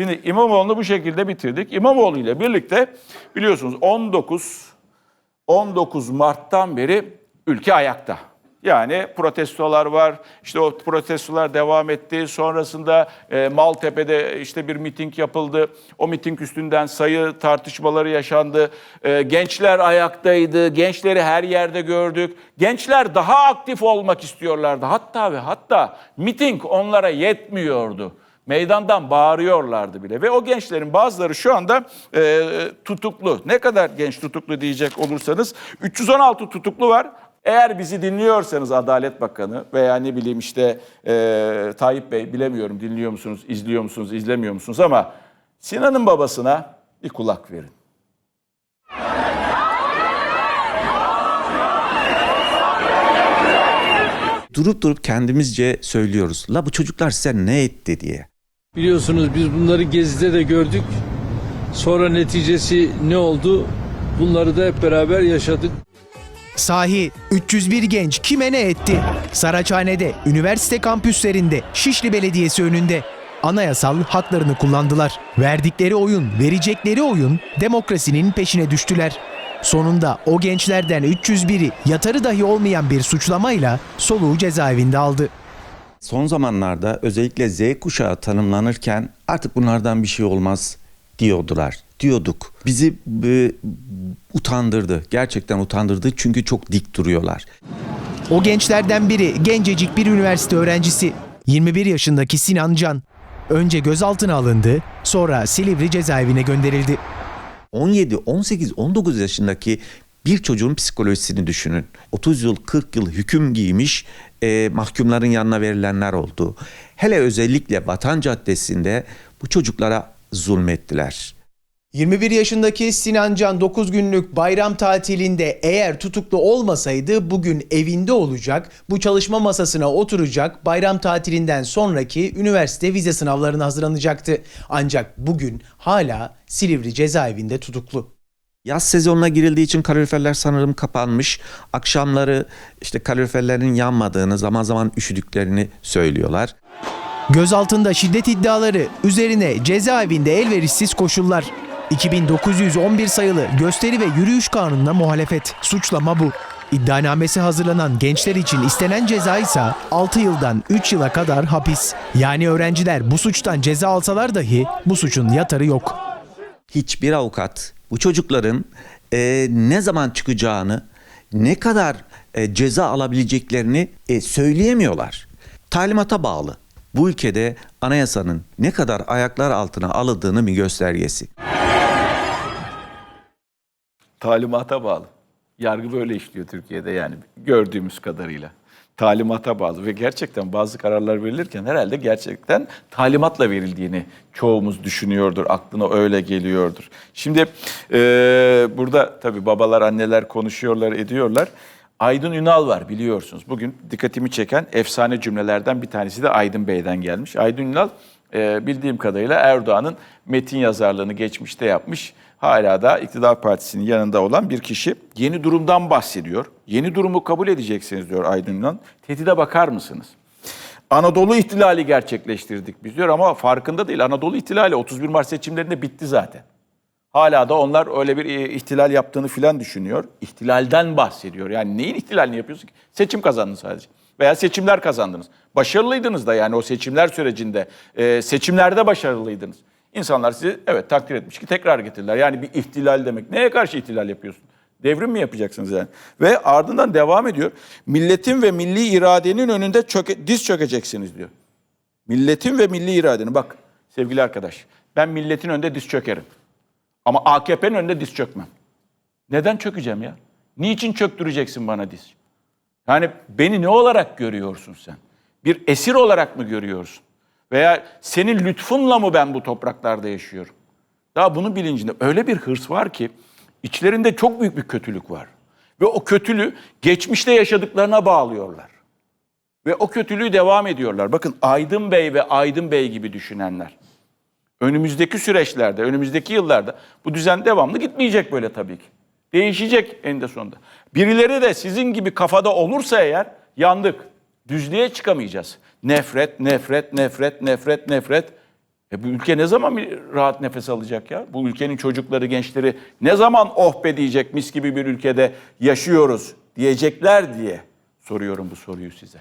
Şimdi İmamoğlu'nu bu şekilde bitirdik. İmamoğlu ile birlikte biliyorsunuz 19 19 Mart'tan beri ülke ayakta. Yani protestolar var. İşte o protestolar devam etti. Sonrasında e, Maltepe'de işte bir miting yapıldı. O miting üstünden sayı tartışmaları yaşandı. E, gençler ayaktaydı. Gençleri her yerde gördük. Gençler daha aktif olmak istiyorlardı. Hatta ve hatta miting onlara yetmiyordu. Meydandan bağırıyorlardı bile ve o gençlerin bazıları şu anda e, tutuklu. Ne kadar genç tutuklu diyecek olursanız 316 tutuklu var. Eğer bizi dinliyorsanız Adalet Bakanı veya ne bileyim işte e, Tayyip Bey bilemiyorum dinliyor musunuz, izliyor musunuz, izlemiyor musunuz ama Sinan'ın babasına bir kulak verin. Durup durup kendimizce söylüyoruz. La bu çocuklar size ne etti diye. Biliyorsunuz biz bunları gezide de gördük. Sonra neticesi ne oldu? Bunları da hep beraber yaşadık. Sahi 301 genç kime ne etti? Saraçhane'de, üniversite kampüslerinde, Şişli Belediyesi önünde anayasal haklarını kullandılar. Verdikleri oyun, verecekleri oyun demokrasinin peşine düştüler. Sonunda o gençlerden 301'i yatarı dahi olmayan bir suçlamayla soluğu cezaevinde aldı. Son zamanlarda özellikle Z kuşağı tanımlanırken artık bunlardan bir şey olmaz diyordular. Diyorduk. Bizi e, utandırdı. Gerçekten utandırdı çünkü çok dik duruyorlar. O gençlerden biri gencecik bir üniversite öğrencisi. 21 yaşındaki Sinan Can. Önce gözaltına alındı, sonra Silivri cezaevine gönderildi. 17, 18, 19 yaşındaki bir çocuğun psikolojisini düşünün. 30 yıl, 40 yıl hüküm giymiş e, mahkumların yanına verilenler oldu. Hele özellikle Vatan Caddesi'nde bu çocuklara zulmettiler. 21 yaşındaki Sinan Can 9 günlük bayram tatilinde eğer tutuklu olmasaydı bugün evinde olacak, bu çalışma masasına oturacak, bayram tatilinden sonraki üniversite vize sınavlarına hazırlanacaktı. Ancak bugün hala Silivri cezaevinde tutuklu. Yaz sezonuna girildiği için kaloriferler sanırım kapanmış. Akşamları işte kaloriferlerin yanmadığını, zaman zaman üşüdüklerini söylüyorlar. Gözaltında şiddet iddiaları üzerine cezaevinde elverişsiz koşullar. 2911 sayılı gösteri ve yürüyüş kanununa muhalefet. Suçlama bu. İddianamesi hazırlanan gençler için istenen ceza ise 6 yıldan 3 yıla kadar hapis. Yani öğrenciler bu suçtan ceza alsalar dahi bu suçun yatarı yok. Hiçbir avukat bu çocukların e, ne zaman çıkacağını, ne kadar e, ceza alabileceklerini e, söyleyemiyorlar. Talimata bağlı. Bu ülkede anayasanın ne kadar ayaklar altına alındığını bir göstergesi. Talimata bağlı. Yargı böyle işliyor Türkiye'de yani gördüğümüz kadarıyla. Talimata bağlı ve gerçekten bazı kararlar verilirken herhalde gerçekten talimatla verildiğini çoğumuz düşünüyordur. Aklına öyle geliyordur. Şimdi e, burada tabii babalar anneler konuşuyorlar ediyorlar. Aydın Ünal var biliyorsunuz. Bugün dikkatimi çeken efsane cümlelerden bir tanesi de Aydın Bey'den gelmiş. Aydın Ünal e, bildiğim kadarıyla Erdoğan'ın metin yazarlığını geçmişte yapmış. Hala da iktidar partisinin yanında olan bir kişi yeni durumdan bahsediyor. Yeni durumu kabul edeceksiniz diyor Aydın Ünal. Tehdide bakar mısınız? Anadolu ihtilali gerçekleştirdik biz diyor ama farkında değil. Anadolu ihtilali 31 Mart seçimlerinde bitti zaten. Hala da onlar öyle bir e, ihtilal yaptığını filan düşünüyor. İhtilalden bahsediyor. Yani neyin ihtilalini yapıyorsun ki? Seçim kazandınız sadece. Veya seçimler kazandınız. Başarılıydınız da yani o seçimler sürecinde. e, seçimlerde başarılıydınız. İnsanlar sizi evet takdir etmiş ki tekrar getirdiler. Yani bir ihtilal demek. Neye karşı ihtilal yapıyorsun? Devrim mi yapacaksınız yani? Ve ardından devam ediyor. Milletin ve milli iradenin önünde çöke, diz çökeceksiniz diyor. Milletin ve milli iradenin. Bak sevgili arkadaş ben milletin önünde diz çökerim. Ama AKP'nin önünde diz çökmem. Neden çökeceğim ya? Niçin çöktüreceksin bana diz? Yani beni ne olarak görüyorsun sen? Bir esir olarak mı görüyorsun? Veya senin lütfunla mı ben bu topraklarda yaşıyorum? Daha bunun bilincinde öyle bir hırs var ki içlerinde çok büyük bir kötülük var. Ve o kötülüğü geçmişte yaşadıklarına bağlıyorlar. Ve o kötülüğü devam ediyorlar. Bakın Aydın Bey ve Aydın Bey gibi düşünenler. Önümüzdeki süreçlerde, önümüzdeki yıllarda bu düzen devamlı gitmeyecek böyle tabii ki. Değişecek eninde sonunda. Birileri de sizin gibi kafada olursa eğer yandık. Düzlüğe çıkamayacağız. Nefret, nefret, nefret, nefret, nefret. E bu ülke ne zaman bir rahat nefes alacak ya? Bu ülkenin çocukları, gençleri ne zaman oh be diyecek mis gibi bir ülkede yaşıyoruz diyecekler diye soruyorum bu soruyu size.